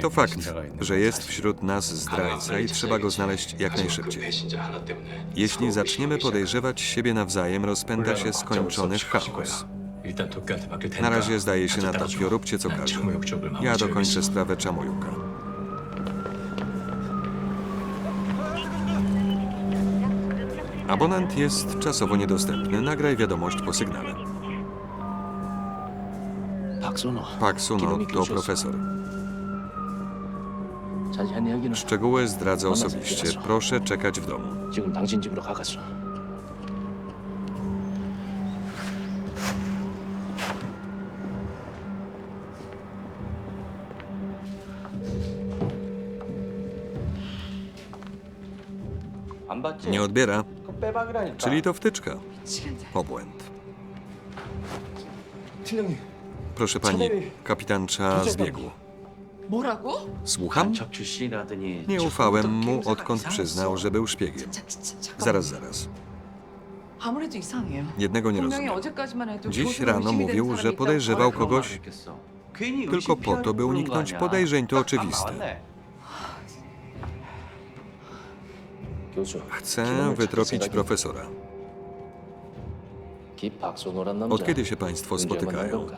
To fakt, że jest wśród nas zdrajca i trzeba go znaleźć jak najszybciej. Jeśli zaczniemy podejrzewać siebie nawzajem, rozpęta się skończony chaos. Na razie zdaje się na tapio, róbcie co każe. Ja dokończę sprawę Czamujuka. Abonent jest czasowo niedostępny. Nagraj wiadomość po sygnale. 박순호 Pak Suno to profesor. 자세한 이야기는 Szczegóły zdradzę osobiście. Proszę czekać w domu. 지금 당신 집으로 가겠어 안 받지? Nie odbiera, 그 빼박이라니까. czyli to wtyczka. Obłęd. 팀장님. Proszę pani, kapitan Cha zbiegł. 뭐라고? Słucham? 적 출신이라더니 Nie ufałem mu, odkąd przyznał, że był szpiegiem. 자, 자, 자, 잠깐만. Zaraz, zaraz. 아무래도 이상해요. Jednego nie 분명히 rozumiem. 어제까지만 해도 Dziś 교수로 rano 의심이 된 mówił, 사람이 że 있다고 podejrzewał 하더라고요. kogoś tylko po to, by uniknąć podejrzeń. To oczywiste. 교수 Chcę wytropić profesora. 기 박순호란 남자 Od kiedy się państwo 언제 만난 spotykają? 건가?